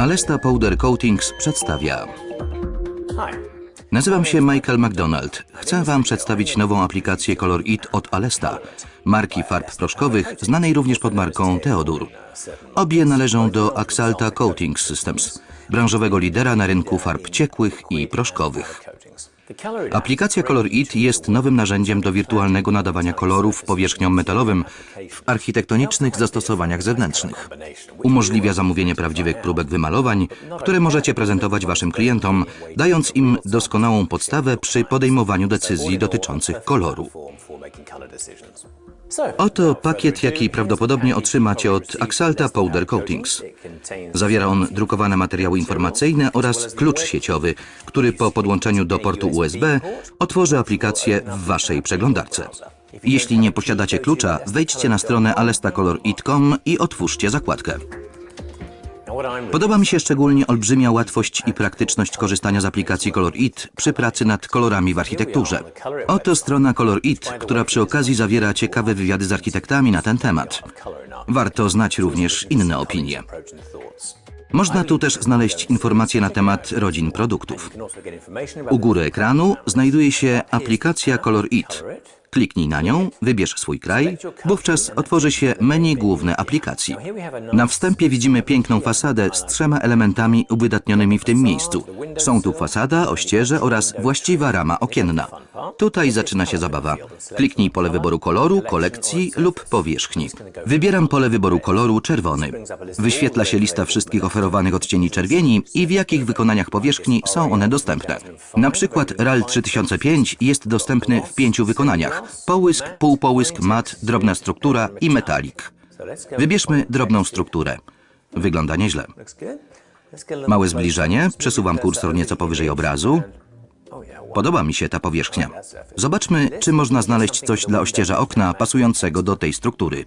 Alesta Powder Coatings przedstawia. Nazywam się Michael McDonald. Chcę Wam przedstawić nową aplikację Color It od Alesta, marki farb proszkowych, znanej również pod marką Theodor. Obie należą do Axalta Coatings Systems, branżowego lidera na rynku farb ciekłych i proszkowych. Aplikacja Color It jest nowym narzędziem do wirtualnego nadawania kolorów powierzchniom metalowym w architektonicznych zastosowaniach zewnętrznych. Umożliwia zamówienie prawdziwych próbek wymalowań, które możecie prezentować Waszym klientom, dając im doskonałą podstawę przy podejmowaniu decyzji dotyczących koloru. Oto pakiet, jaki prawdopodobnie otrzymacie od Axalta Powder Coatings. Zawiera on drukowane materiały informacyjne oraz klucz sieciowy, który po podłączeniu do portu USB otworzy aplikację w Waszej przeglądarce. Jeśli nie posiadacie klucza, wejdźcie na stronę alestacolor.it.com i otwórzcie zakładkę. Podoba mi się szczególnie olbrzymia łatwość i praktyczność korzystania z aplikacji Color It przy pracy nad kolorami w architekturze. Oto strona Color It, która przy okazji zawiera ciekawe wywiady z architektami na ten temat. Warto znać również inne opinie. Można tu też znaleźć informacje na temat rodzin produktów. U góry ekranu znajduje się aplikacja Color It. Kliknij na nią, wybierz swój kraj, wówczas otworzy się menu główne aplikacji. Na wstępie widzimy piękną fasadę z trzema elementami uwydatnionymi w tym miejscu. Są tu fasada, ościeże oraz właściwa rama okienna. Tutaj zaczyna się zabawa. Kliknij pole wyboru koloru, kolekcji lub powierzchni. Wybieram pole wyboru koloru czerwony. Wyświetla się lista wszystkich oferowanych odcieni czerwieni i w jakich wykonaniach powierzchni są one dostępne. Na przykład RAL 3005 jest dostępny w pięciu wykonaniach. Połysk, półpołysk, mat, drobna struktura i metalik. Wybierzmy drobną strukturę. Wygląda nieźle. Małe zbliżenie, przesuwam kursor nieco powyżej obrazu. Podoba mi się ta powierzchnia. Zobaczmy, czy można znaleźć coś dla ościeża okna pasującego do tej struktury.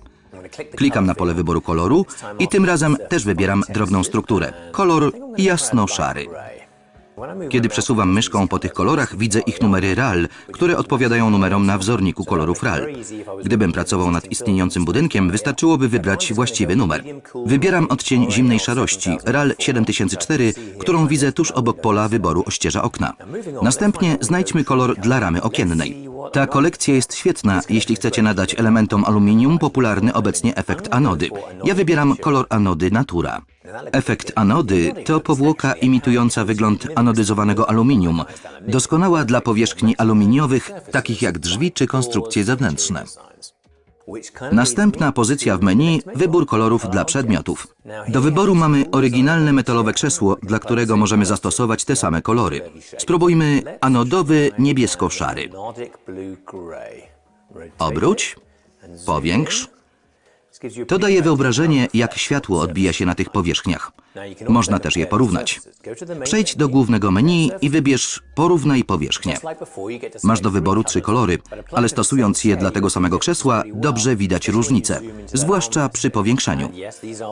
Klikam na pole wyboru koloru i tym razem też wybieram drobną strukturę. Kolor jasno-szary. Kiedy przesuwam myszką po tych kolorach, widzę ich numery RAL, które odpowiadają numerom na wzorniku kolorów RAL. Gdybym pracował nad istniejącym budynkiem, wystarczyłoby wybrać właściwy numer. Wybieram odcień zimnej szarości, RAL 7004, którą widzę tuż obok pola wyboru ościeża okna. Następnie znajdźmy kolor dla ramy okiennej. Ta kolekcja jest świetna, jeśli chcecie nadać elementom aluminium popularny obecnie efekt anody. Ja wybieram kolor anody Natura. Efekt anody to powłoka imitująca wygląd anodyzowanego aluminium, doskonała dla powierzchni aluminiowych, takich jak drzwi czy konstrukcje zewnętrzne. Następna pozycja w menu wybór kolorów dla przedmiotów. Do wyboru mamy oryginalne metalowe krzesło, dla którego możemy zastosować te same kolory. Spróbujmy anodowy niebiesko-szary. Obróć, powiększ. To daje wyobrażenie, jak światło odbija się na tych powierzchniach. Można też je porównać. Przejdź do głównego menu i wybierz Porównaj powierzchnię. Masz do wyboru trzy kolory, ale stosując je dla tego samego krzesła, dobrze widać różnice, zwłaszcza przy powiększaniu.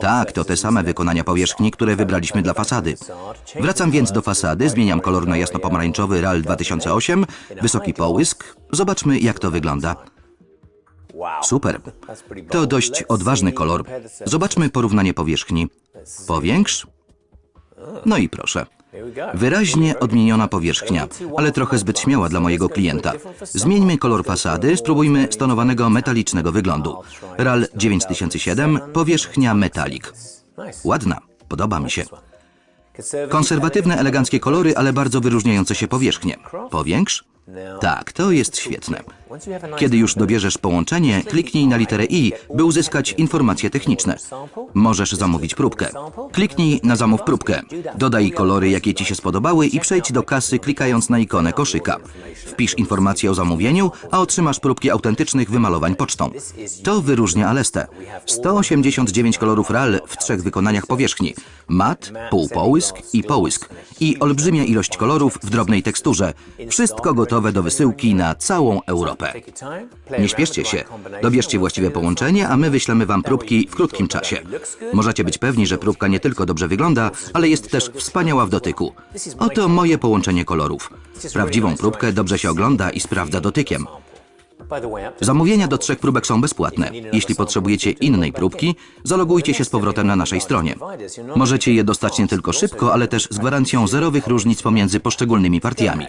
Tak, to te same wykonania powierzchni, które wybraliśmy dla fasady. Wracam więc do fasady, zmieniam kolor na jasno-pomarańczowy RAL 2008, wysoki połysk. Zobaczmy, jak to wygląda. Super. To dość odważny kolor. Zobaczmy porównanie powierzchni. Powiększ. No i proszę. Wyraźnie odmieniona powierzchnia, ale trochę zbyt śmiała dla mojego klienta. Zmieńmy kolor fasady, spróbujmy stonowanego metalicznego wyglądu. RAL 9007, powierzchnia metalik. Ładna, podoba mi się. Konserwatywne, eleganckie kolory, ale bardzo wyróżniające się powierzchnie. Powiększ? Tak, to jest świetne. Kiedy już dobierzesz połączenie, kliknij na literę I, by uzyskać informacje techniczne. Możesz zamówić próbkę. Kliknij na zamów próbkę. Dodaj kolory, jakie Ci się spodobały i przejdź do kasy klikając na ikonę koszyka. Wpisz informacje o zamówieniu, a otrzymasz próbki autentycznych wymalowań pocztą. To wyróżnia Alestę. 189 kolorów RAL w trzech wykonaniach powierzchni. Mat, półpołysk i połysk. I olbrzymia ilość kolorów w drobnej teksturze. Wszystko gotowe do wysyłki na całą Europę. Nie śpieszcie się. Dobierzcie właściwe połączenie, a my wyślemy Wam próbki w krótkim czasie. Możecie być pewni, że próbka nie tylko dobrze wygląda, ale jest też wspaniała w dotyku. Oto moje połączenie kolorów. Prawdziwą próbkę dobrze się ogląda i sprawdza dotykiem. Zamówienia do trzech próbek są bezpłatne. Jeśli potrzebujecie innej próbki, zalogujcie się z powrotem na naszej stronie. Możecie je dostać nie tylko szybko, ale też z gwarancją zerowych różnic pomiędzy poszczególnymi partiami.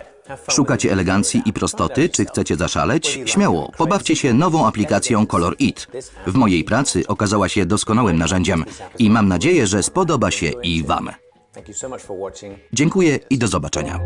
Szukacie elegancji i prostoty, czy chcecie zaszaleć? Śmiało, pobawcie się nową aplikacją Color It. W mojej pracy okazała się doskonałym narzędziem i mam nadzieję, że spodoba się i Wam. Dziękuję i do zobaczenia.